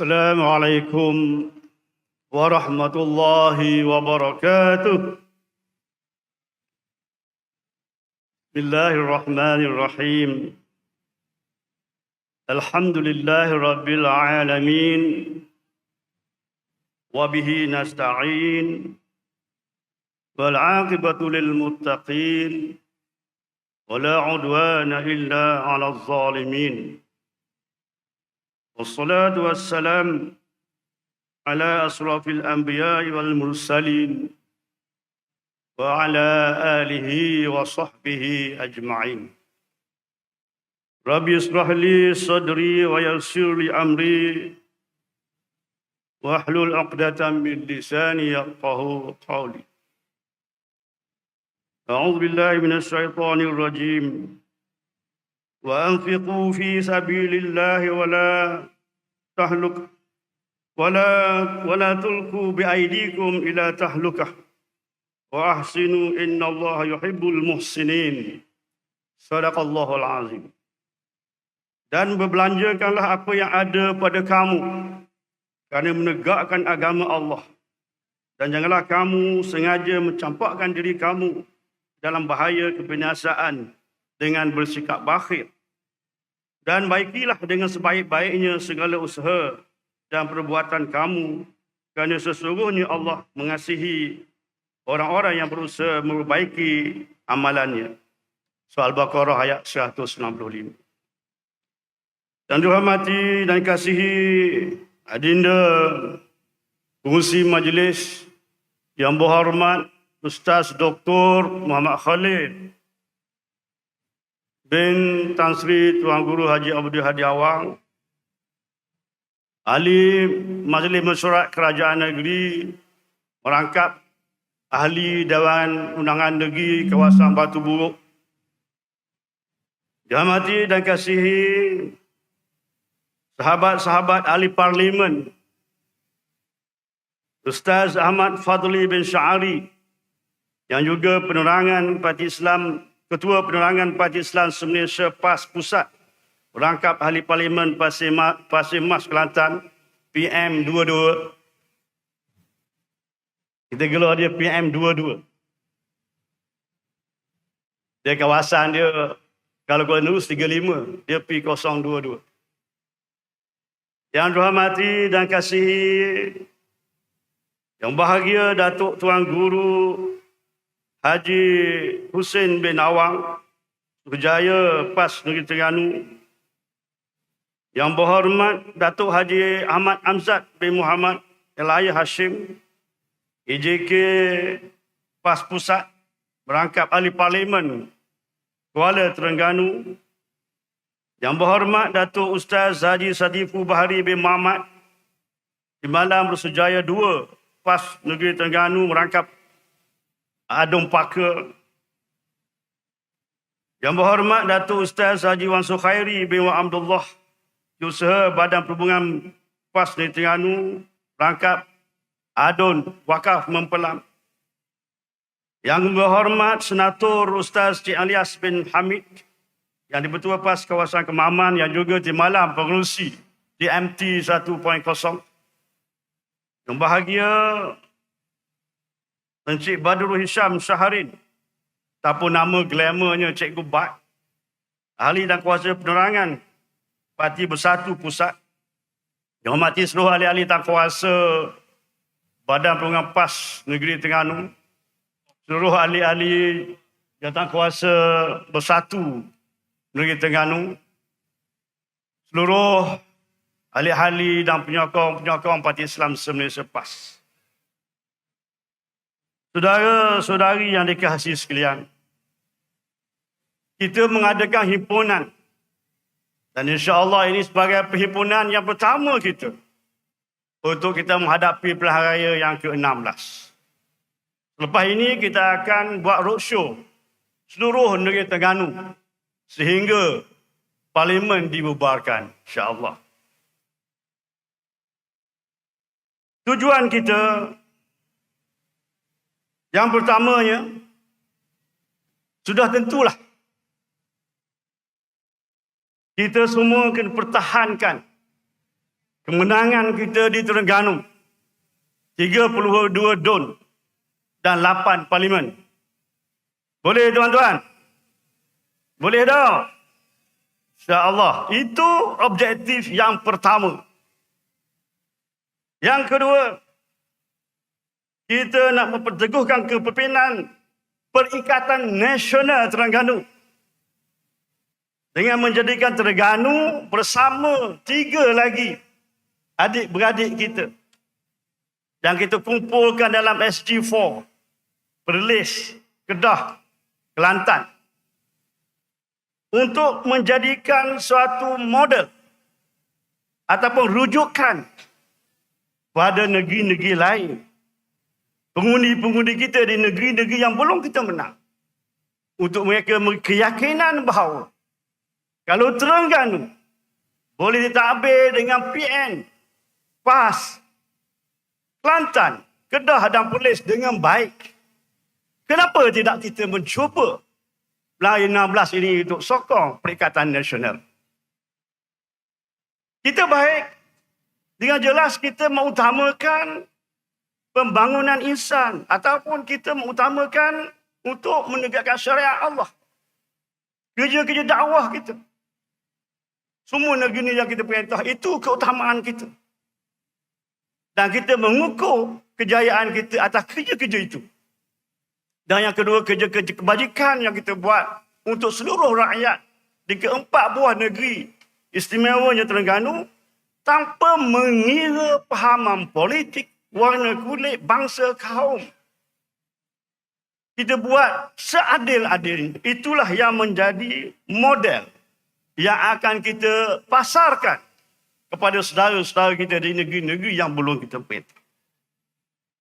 السلام عليكم ورحمة الله وبركاته. بسم الله الرحمن الرحيم. الحمد لله رب العالمين. وبه نستعين. والعاقبة للمتقين. ولا عدوان إلا على الظالمين. والصلاة والسلام على أشرف الأنبياء والمرسلين وعلى آله وصحبه أجمعين. ربي اشرح لي صدري ويسر لي أمري واحلل عقدة من لساني يفقه قولي. أعوذ بالله من الشيطان الرجيم. وأنفقوا في سبيل الله ولا tahluk. Wala wala tulku bi aydikum ila tahlukah. Wa ahsinu innallaha yuhibbul muhsinin. Sadaqallahu alazim dan berbelanjakanlah apa yang ada pada kamu. Kerana menegakkan agama Allah. Dan janganlah kamu sengaja mencampakkan diri kamu dalam bahaya kebinasaan dengan bersikap bakhil dan baikilah dengan sebaik-baiknya segala usaha dan perbuatan kamu kerana sesungguhnya Allah mengasihi orang-orang yang berusaha memperbaiki amalannya. Soal Baqarah ayat 165. Dan dihormati dan kasihi adinda pengusi majlis yang berhormat Ustaz Dr. Muhammad Khalid bin Tan Sri Tuan Guru Haji Abdul Hadi Awang Ahli Majlis Mesyuarat Kerajaan Negeri merangkap Ahli Dewan Undangan Negeri Kawasan Batu Buruk. Dihormati dan kasihi sahabat-sahabat ahli parlimen Ustaz Ahmad Fadli bin Syari yang juga penerangan Parti Islam Ketua Penerangan Parti Islam Malaysia PAS Pusat Rangkap Ahli Parlimen Pasir Mas, Pasir Mas Kelantan PM 22 kita gelar dia PM 22 dia kawasan dia kalau Kuala Nerus 35 dia P022 yang dirahmati dan kasihi yang bahagia Datuk Tuan Guru Haji Hussein bin Awang Berjaya PAS Negeri Terengganu. Yang berhormat Datuk Haji Ahmad Amzad bin Muhammad Elaya Hashim EJK PAS Pusat Berangkap Ahli Parlimen Kuala Terengganu. Yang berhormat Datuk Ustaz Haji Sadifu Bahari bin Muhammad di malam bersujaya dua PAS Negeri Terengganu merangkap Adung Paka. Yang berhormat Datuk Ustaz Haji Wan Sukhairi bin Wa Abdullah Usaha Badan Perhubungan PAS Negeri Terengganu merangkap Adun Wakaf Mempelam. Yang berhormat Senator Ustaz Cik Alias bin Hamid yang di-Ketua PAS kawasan Kemaman yang juga di malam pengerusi di MT 1.0. Yang bahagia Encik Badrul Hisham Syaharin ataupun nama glamournya Cikgu Bat. Ahli dan kuasa penerangan Parti Bersatu Pusat. Yang seluruh ahli-ahli dan kuasa Badan Perhubungan PAS Negeri Terengganu. Seluruh ahli-ahli jawatan kuasa Bersatu Negeri Terengganu, seluruh ahli-ahli dan penyokong-penyokong Parti Islam Malaysia PAS. Saudara-saudari yang dikasihi sekalian, kita mengadakan himpunan dan insya-Allah ini sebagai perhimpunan yang pertama kita untuk kita menghadapi pilihan raya yang ke-16. Lepas ini kita akan buat roadshow seluruh negeri Terengganu sehingga parlimen dibubarkan insya-Allah. Tujuan kita yang pertamanya sudah tentulah kita semua kena pertahankan kemenangan kita di Terengganu 32 DUN dan 8 parlimen. Boleh tuan-tuan? Boleh tak? InsyaAllah. Itu objektif yang pertama. Yang kedua, kita nak memperteguhkan kepimpinan Perikatan Nasional Terengganu. Dengan menjadikan Terengganu bersama tiga lagi adik-beradik kita. Yang kita kumpulkan dalam SG4 Perlis, Kedah, Kelantan. Untuk menjadikan suatu model ataupun rujukan pada negeri-negeri lain. Pengundi-pengundi kita di negeri-negeri yang belum kita menang. Untuk mereka keyakinan bahawa kalau Terengganu boleh ditabir dengan PN, PAS, Kelantan, Kedah dan Perlis dengan baik. Kenapa tidak kita mencuba Melayu 16 ini untuk sokong Perikatan Nasional? Kita baik dengan jelas kita mengutamakan pembangunan insan ataupun kita mengutamakan untuk menegakkan syariat Allah. Kerja-kerja dakwah kita. Semua negeri yang kita perintah itu keutamaan kita. Dan kita mengukur kejayaan kita atas kerja-kerja itu. Dan yang kedua, kerja-kerja kebajikan yang kita buat untuk seluruh rakyat di keempat buah negeri istimewanya Terengganu tanpa mengira pahaman politik, warna kulit, bangsa, kaum. Kita buat seadil-adil. Itulah yang menjadi model yang akan kita pasarkan kepada saudara-saudara kita di negeri-negeri yang belum kita pergi.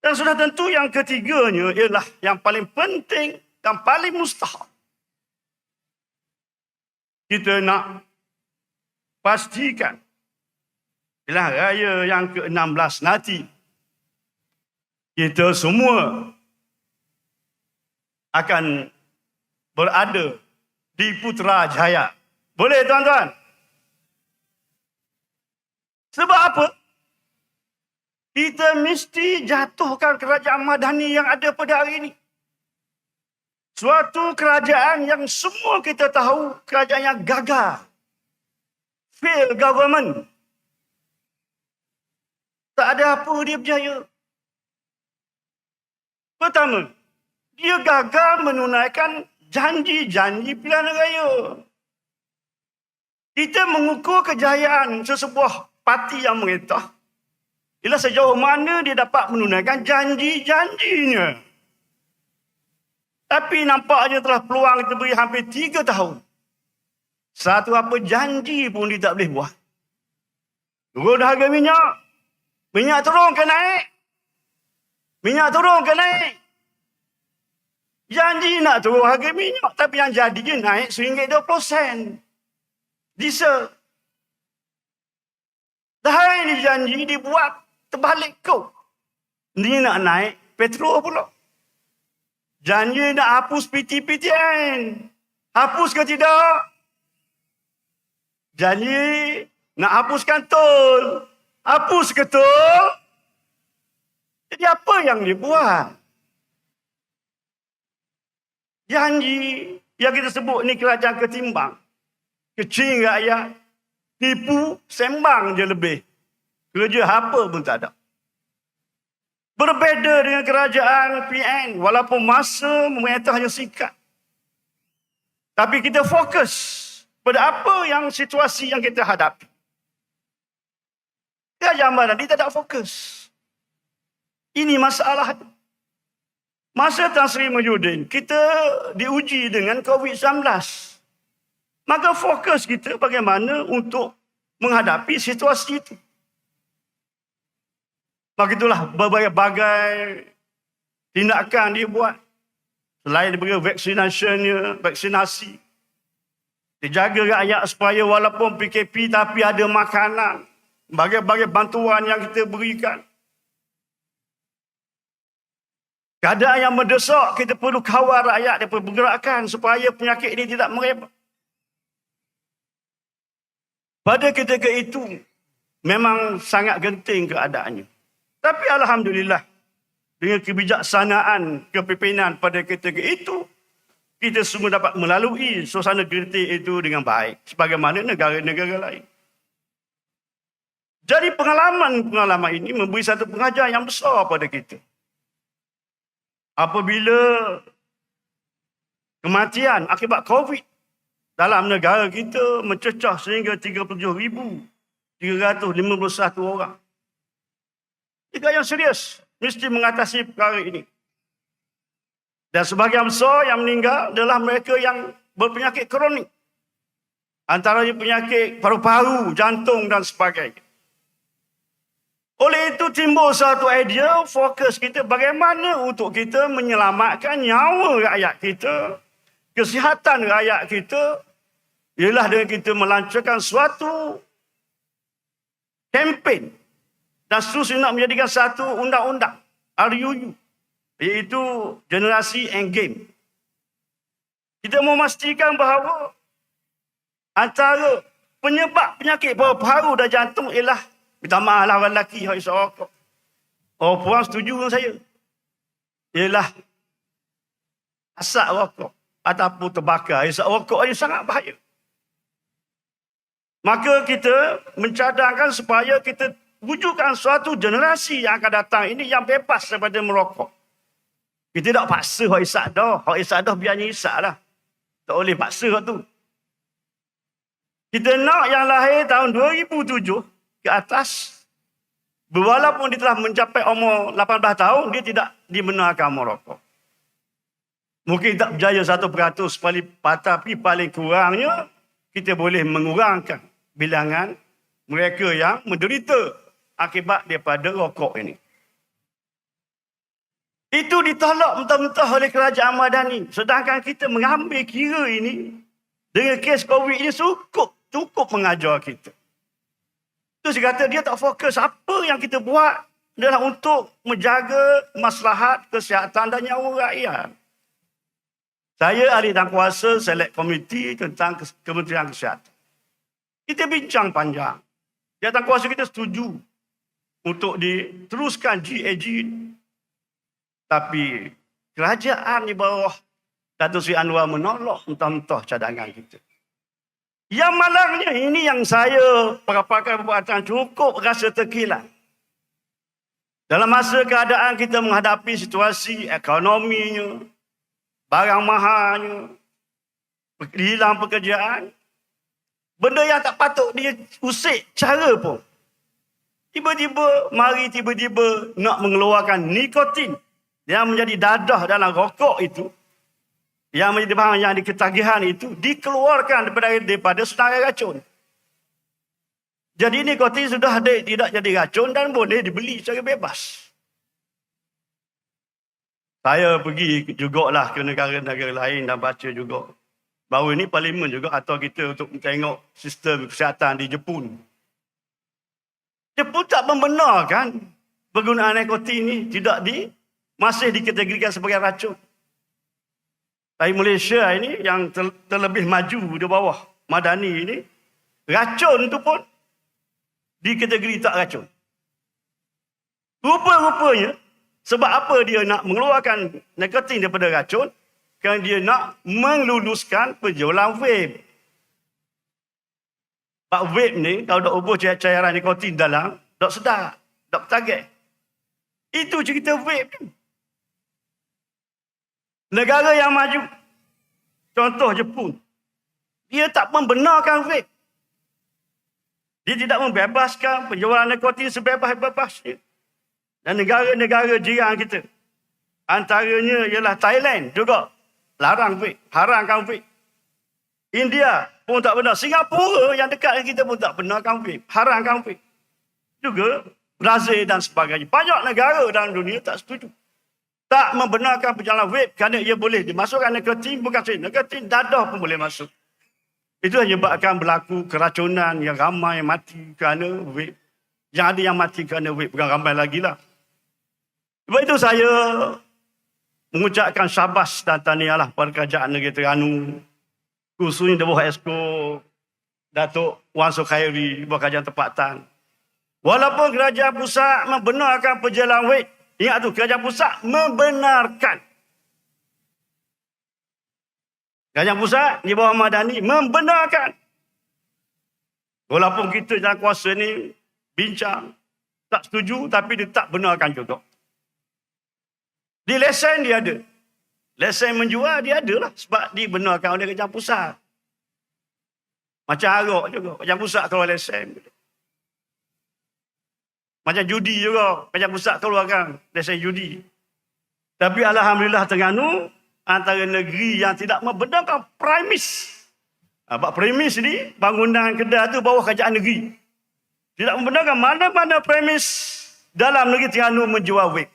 Dan sudah tentu yang ketiganya ialah yang paling penting dan paling mustahil. Kita nak pastikan ialah raya yang ke-16 nanti kita semua akan berada di Putrajaya. Boleh tuan-tuan? Sebab apa? Kita mesti jatuhkan kerajaan madani yang ada pada hari ini. Suatu kerajaan yang semua kita tahu kerajaan yang gagal. Fail government. Tak ada apa dia berjaya. Pertama, dia gagal menunaikan janji-janji pilihan raya. Kita mengukur kejayaan sesebuah parti yang merintah ialah sejauh mana dia dapat menunaikan janji-janjinya. Tapi nampaknya telah peluang kita beri hampir tiga tahun. Satu apa janji pun dia tak boleh buat. Turun harga minyak. Minyak turun ke naik? Minyak turun ke naik? Janji nak turun harga minyak. Tapi yang jadi je naik RM1.20. Diesel. Dah ini janji dibuat terbalik kau. Ni nak naik petrol pula. Janji nak hapus PTPTN. Hapus ke tidak? Janji nak hapuskan tol. Hapus ke tol? Jadi apa yang dia buat? Janji yang kita sebut ni kerajaan ketimbang. Kecil rakyat. Tipu, sembang je lebih. Kerja apa pun tak ada. Berbeza dengan kerajaan PN walaupun masa memerintah hanya singkat. Tapi kita fokus pada apa yang situasi yang kita hadapi. Kerajaan mana dia tak ada fokus. Ini masalah. Masa Tan Sri Muhyiddin, kita diuji dengan COVID-19. Maka fokus kita bagaimana untuk menghadapi situasi itu. Maka itulah berbagai-bagai tindakan dia buat. Selain daripada vaccinationnya, vaksinasi. Dia jaga rakyat supaya walaupun PKP tapi ada makanan. Bagai-bagai bantuan yang kita berikan. Keadaan yang mendesak, kita perlu kawal rakyat daripada pergerakan supaya penyakit ini tidak merebak. Pada ketika itu, memang sangat genting keadaannya. Tapi Alhamdulillah, dengan kebijaksanaan kepimpinan pada ketika itu, kita semua dapat melalui suasana genting itu dengan baik. Sebagaimana negara-negara lain. Jadi pengalaman-pengalaman ini memberi satu pengajar yang besar pada kita. Apabila kematian akibat COVID dalam negara kita mencecah sehingga 37,351 orang. Tiga yang serius mesti mengatasi perkara ini. Dan sebagian besar yang meninggal adalah mereka yang berpenyakit kronik. Antaranya penyakit paru-paru, jantung dan sebagainya. Oleh itu timbul satu idea fokus kita bagaimana untuk kita menyelamatkan nyawa rakyat kita, kesihatan rakyat kita ialah dengan kita melancarkan suatu kempen dan seterusnya nak menjadikan satu undang-undang RUU iaitu generasi endgame. Kita memastikan bahawa antara penyebab penyakit paru-paru dan jantung ialah minta maaf lah orang lelaki yang rokok. Orang puan setuju dengan saya. Ialah asap rokok ataupun terbakar. Isap rokok ini sangat bahaya. Maka kita mencadangkan supaya kita wujudkan suatu generasi yang akan datang ini yang bebas daripada merokok. Kita tak paksa orang isap dah. Orang isap dah biarnya isap lah. Tak boleh paksa tu. Kita nak yang lahir tahun 2007 ke atas. Walaupun dia telah mencapai umur 18 tahun, dia tidak dibenarkan merokok. Mungkin tak berjaya satu peratus paling patah, tapi paling kurangnya kita boleh mengurangkan bilangan mereka yang menderita akibat daripada rokok ini. Itu ditolak mentah-mentah oleh kerajaan Madani. Sedangkan kita mengambil kira ini dengan kes COVID ini cukup cukup mengajar kita. Terus dia kata dia tak fokus apa yang kita buat adalah untuk menjaga maslahat kesihatan dan nyawa rakyat. Saya ahli dan kuasa select komiti tentang Kementerian Kesihatan. Kita bincang panjang. Jawatan kuasa kita setuju untuk diteruskan GAG. Tapi kerajaan di bawah Datuk Sri Anwar menolak mentah-mentah cadangan kita. Yang malangnya ini yang saya pakar perbuatan cukup rasa terkilat. Dalam masa keadaan kita menghadapi situasi ekonominya, barang mahalnya, hilang pekerjaan, Benda yang tak patut dia usik cara pun. Tiba-tiba, mari tiba-tiba nak mengeluarkan nikotin yang menjadi dadah dalam rokok itu. Yang menjadi bahan yang diketagihan itu dikeluarkan daripada, daripada senarai racun. Jadi nikotin sudah ada, tidak jadi racun dan boleh dibeli secara bebas. Saya pergi jugalah ke negara-negara lain dan baca juga bahawa ini parlimen juga atau kita untuk tengok sistem kesihatan di Jepun. Jepun tak membenarkan penggunaan nikotin ini tidak di masih dikategorikan sebagai racun. Tapi Malaysia ini yang ter, terlebih maju di bawah Madani ini, racun itu pun dikategori tak racun. Rupa-rupanya, sebab apa dia nak mengeluarkan nikotin daripada racun, kerana dia nak meluluskan penjualan vape. Pak vape ni, kalau dah ubah cairan nikotin dalam, tak sedap, tak target. Itu cerita vape ni. Negara yang maju, contoh Jepun, dia tak membenarkan vape. Dia tidak membebaskan penjualan nikotin sebebas-bebasnya. Dan negara-negara jiran kita, antaranya ialah Thailand juga Larang vape. Haramkan vape. India pun tak benar. Singapura yang dekat dengan kita pun tak benarkan vape. Haramkan vape. Juga Brazil dan sebagainya. Banyak negara dalam dunia tak setuju. Tak membenarkan perjalanan vape kerana ia boleh dimasukkan nikotin. Bukan saja nikotin, dadah pun boleh masuk. Itu yang menyebabkan berlaku keracunan yang ramai mati kerana vape. Yang ada yang mati kerana vape. Bukan ramai lagi lah. Sebab itu saya mengucapkan syabas dan tahniahlah kepada kerajaan negeri Terengganu khususnya di bawah Esko Datuk Wan Sukhairi buat kerajaan tempatan Walaupun kerajaan pusat membenarkan perjalanan wait. Ingat tu, kerajaan pusat membenarkan. Kerajaan pusat di bawah Madani membenarkan. Walaupun kita dalam kuasa ni bincang, tak setuju tapi dia tak benarkan juga. Di lesen dia ada. Lesen menjual dia ada lah sebab dibenarkan oleh kerajaan pusat. Macam arak juga. Kerajaan pusat keluar lesen. Macam judi juga. Kerajaan pusat keluarkan lesen judi. Tapi Alhamdulillah Terengganu antara negeri yang tidak membenarkan premis. Sebab premis ni bangunan kedai tu bawah kerajaan negeri. Tidak membenarkan mana-mana premis dalam negeri Terengganu menjual wig.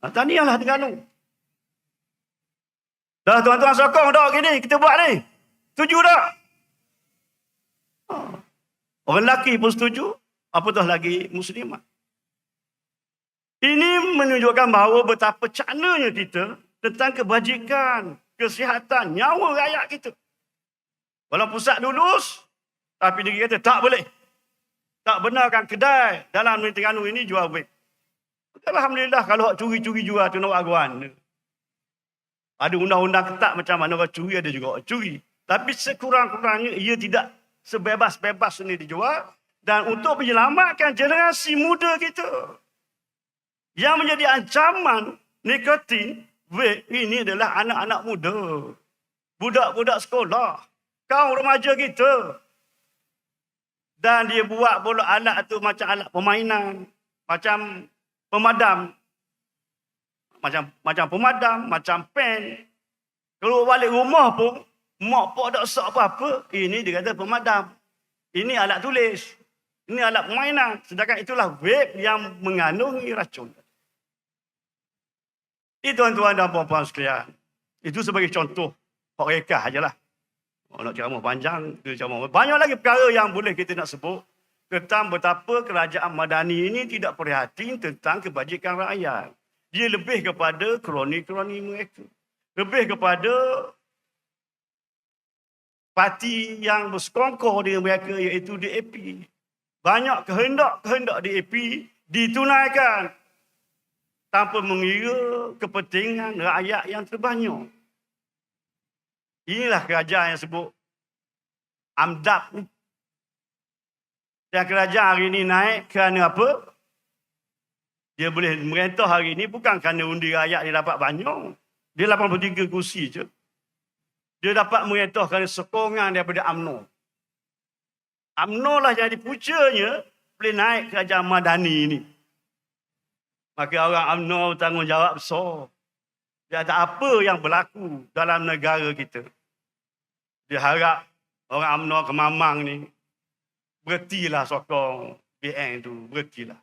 Ha, tahniahlah Terengganu. Dah tuan-tuan sokong dah gini kita buat ni. Setuju tak? Ha. Orang lelaki pun setuju. Apatah lagi muslimah. Ini menunjukkan bahawa betapa cananya kita tentang kebajikan, kesihatan, nyawa rakyat kita. Walau pusat lulus, tapi dia kata tak boleh. Tak benarkan kedai dalam negeri Terengganu ini jual vape. Alhamdulillah kalau curi-curi jual tu nak aguan. Ada undang-undang ketat macam mana orang curi ada juga orang curi. Tapi sekurang-kurangnya ia tidak sebebas-bebas ini dijual. Dan untuk menyelamatkan generasi muda kita. Yang menjadi ancaman nikotin vape ini adalah anak-anak muda. Budak-budak sekolah. Kau remaja kita. Dan dia buat bola alat tu macam alat permainan. Macam pemadam. Macam macam pemadam, macam pen. Kalau balik rumah pun, mak pun tak sok apa-apa. Ini dia kata pemadam. Ini alat tulis. Ini alat permainan. Sedangkan itulah vape yang mengandungi racun. Ini tuan-tuan dan puan-puan sekalian. Itu sebagai contoh Pak Rekah sajalah. Oh, nak ceramah panjang, kita ceramah. Banyak lagi perkara yang boleh kita nak sebut tentang betapa kerajaan Madani ini tidak prihatin tentang kebajikan rakyat. Dia lebih kepada kroni-kroni mereka. Lebih kepada parti yang bersekongkol dengan mereka iaitu DAP. Banyak kehendak-kehendak DAP ditunaikan tanpa mengira kepentingan rakyat yang terbanyak. Inilah kerajaan yang sebut AMDAP ni. Dan kerajaan hari ini naik kerana apa? Dia boleh merentah hari ini bukan kerana undi rakyat dia dapat banyak. Dia 83 kursi je. Dia dapat merentah kerana sokongan daripada UMNO. UMNO lah yang dipucanya boleh naik kerajaan Madani ini. Maka orang UMNO tanggungjawab besar. Dia ada apa yang berlaku dalam negara kita. Dia harap orang UMNO kemamang ni berhentilah sokong BN tu. Berhentilah.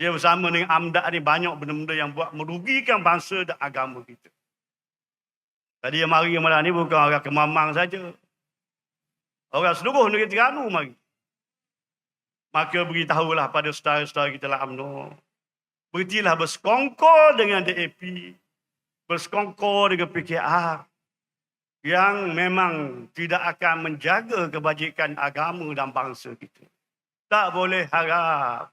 Dia bersama dengan AMDAK ni banyak benda-benda yang buat merugikan bangsa dan agama kita. Tadi yang mari malam ni bukan orang kemamang saja. Orang seluruh negeri Terengganu mari. Maka beritahulah pada saudara-saudara kita lah UMNO. Berhentilah bersekongkol dengan DAP. Bersekongkol dengan PKR. Yang memang tidak akan menjaga kebajikan agama dan bangsa kita. Tak boleh harap.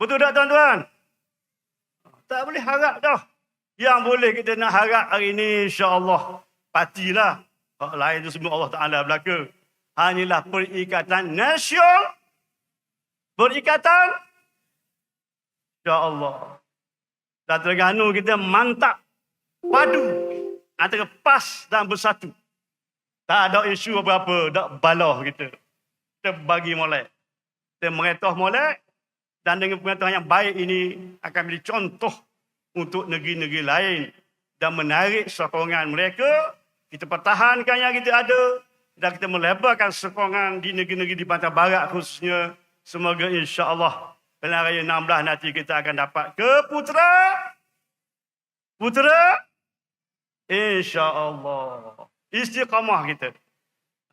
Betul tak tuan-tuan? Tak boleh harap dah. Yang boleh kita nak harap hari ini insyaAllah. Patilah. Hak lain itu semua Allah Ta'ala belaka. Hanyalah perikatan nasional. Perikatan Ya Allah. Dan Terengganu kita mantap. Padu. Antara pas dan bersatu. Tak ada isu apa-apa. Tak balah kita. Kita bagi molek. Kita meretoh molek. Dan dengan pengetahuan yang baik ini akan menjadi contoh untuk negeri-negeri lain. Dan menarik sokongan mereka. Kita pertahankan yang kita ada. Dan kita melebarkan sokongan di negeri-negeri di pantai barat khususnya. Semoga insya Allah Pilihan raya 16 nanti kita akan dapat ke putera. Putera. InsyaAllah. Istiqamah kita.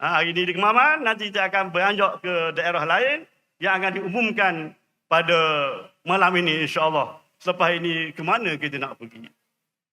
Ha, hari ini di Kemaman, nanti kita akan beranjak ke daerah lain yang akan diumumkan pada malam ini insyaAllah. Selepas ini ke mana kita nak pergi.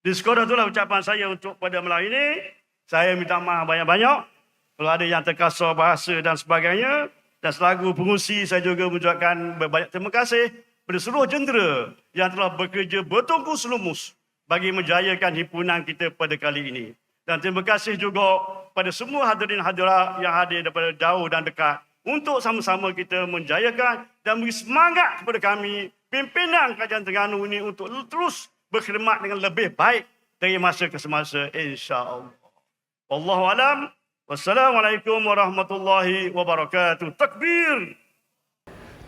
Di sekolah itulah ucapan saya untuk pada malam ini. Saya minta maaf banyak-banyak. Kalau ada yang terkasar bahasa dan sebagainya. Dan selaku pengusi saya juga mengucapkan banyak terima kasih kepada seluruh jentera yang telah bekerja bertungkus lumus bagi menjayakan himpunan kita pada kali ini. Dan terima kasih juga pada semua hadirin hadirat yang hadir daripada jauh dan dekat untuk sama-sama kita menjayakan dan beri semangat kepada kami pimpinan Kajian Terengganu ini untuk terus berkhidmat dengan lebih baik dari masa ke semasa insya-Allah. Wallahu alam. والسلام عليكم ورحمة الله وبركاته. تكبير.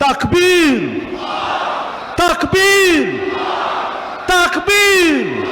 تكبير. تكبير. تكبير,